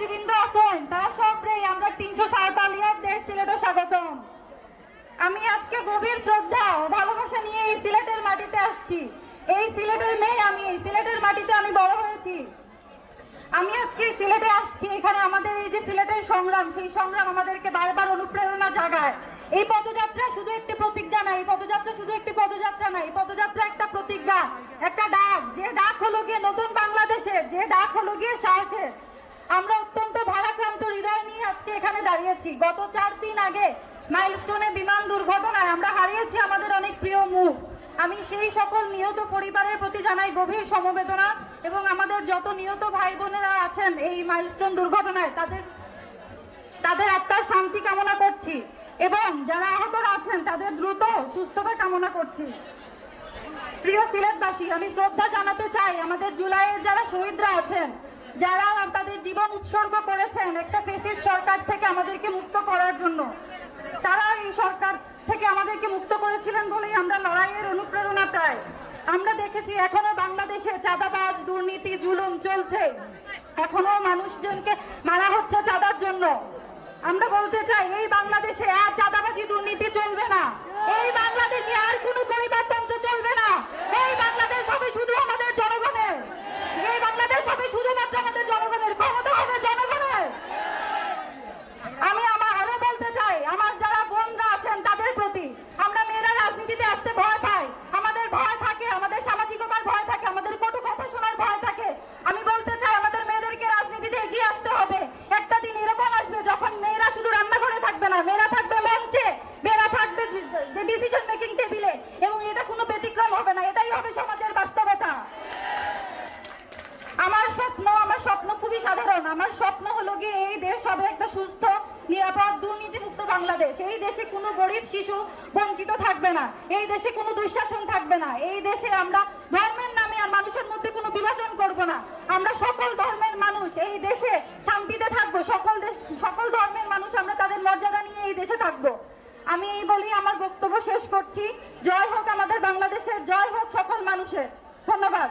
নেতৃবৃন্দ আছেন, তারা সবরে আমরা তিনশো সাঁওতালিয়ার দেশ সিলেটও স্বাগতম। আমি আজকে গভীর শ্রদ্ধা ও ভালোবাসা নিয়ে এই সিলেটের মাটিতে আসছি। এই সিলেটের মেয়ে আমি, এই সিলেটের মাটিতে আমি বড় হয়েছি। আমি আজকে এই সিলেটে আসছি, এখানে আমাদের এই যে সিলেটের সংগ্রাম, সেই সংগ্রাম আমাদেরকে বারবার অনুপ্রেরণা জাগায়। এই পদযাত্রা শুধু একটি প্রতিজ্ঞা না, এই পদযাত্রা শুধু একটি পদযাত্রা না, এই পদযাত্রা একটা প্রতিজ্ঞা, একটা ডাক। যে ডাক হলো গিয়ে নতুন বাংলাদেশের, যে ডাক হলো গিয়ে সাহসের। আমরা অত্যন্ত ভারাক্রান্ত হৃদয় নিয়ে আজকে এখানে দাঁড়িয়েছি। গত চার দিন আগে মাইলস্টোনে বিমান দুর্ঘটনায় আমরা হারিয়েছি আমাদের অনেক প্রিয় মুখ। আমি সেই সকল নিহত পরিবারের প্রতি জানাই গভীর সমবেদনা এবং আমাদের যত নিহত ভাই বোনেরা আছেন এই মাইলস্টোন দুর্ঘটনায়, তাদের তাদের আত্মার শান্তি কামনা করছি এবং যারা আহতরা আছেন, তাদের দ্রুত সুস্থতা কামনা করছি। প্রিয় সিলেটবাসী, আমি শ্রদ্ধা জানাতে চাই আমাদের জুলাইয়ের যারা শহীদরা আছেন যারা তাদের জীবন উৎসর্গ করেছেন, একটা ফেসিস সরকার থেকে আমাদেরকে মুক্ত করার জন্য। তারা এই সরকার থেকে আমাদেরকে মুক্ত করেছিলেন বলেই আমরা লড়াইয়ের অনুপ্রেরণা পাই। আমরা দেখেছি এখনও বাংলাদেশে চাঁদাবাজ দুর্নীতি, জুলুম চলছে। এখনও মানুষজনকে মারা হচ্ছে চাঁদার জন্য। আমরা বলতে চাই, এই বাংলাদেশে আর চাঁদাবাজি দুর্নীতি চলবে না। এই বাংলাদেশে আর কোনো পরিবারতন্ত্র চলবে না এই বাংলাদেশ হবে শুধু আমাদের জনগণের এই বাংলাদেশ হবে শুধুমাত্র আমাদের জনগণের ক্ষমতা হবে জনগণের আমি আমার আরও বলতে চাই আমার যারা বোনরা আছেন তাদের প্রতি আমরা মেয়েরা রাজনীতিতে আসতে ভয় পাই আমাদের ভয় থাকে, আমাদের সামাজিকতার ভয় থাকে, আমাদের কটু কথা শোনার ভয় থাকে। আমি বলতে চাই, আমাদের মেয়েদেরকে রাজনীতিতে এগিয়ে আসতে হবে। একটা দিন এরকম আসবে যখন মেয়েরা শুধু রান্নাঘরে থাকবে না, মেয়েরা থাকবে মঞ্চে, মেয়েরা থাকবে যে ডিসিশন মেকিং টেবিলে এবং এটা কোনো ব্যতিক্রম হবে না, এটাই হবে সমাজের বাস্তবতা। আমার স্বপ্ন আমার স্বপ্ন খুবই সাধারণ। আমার স্বপ্ন হলো গিয়ে এই দেশ হবে একটা সুস্থ বাংলাদেশ। এই দেশে কোনো গরিব শিশু বঞ্চিত থাকবে না। এই দেশে কোনো দুঃশাসন থাকবে না। এই দেশে আমরা ধর্মের নামে আর মানুষের মধ্যে কোনো বিভাজন করব না। আমরা সকল ধর্মের মানুষ এই দেশে শান্তিতে থাকব। সকল দেশ, সকল ধর্মের মানুষ আমরা তাদের মর্যাদা নিয়ে এই দেশে থাকব। আমি এই বলি আমার বক্তব্য শেষ করছি। জয় হোক আমাদের বাংলাদেশের, জয় হোক সকল মানুষের। ধন্যবাদ।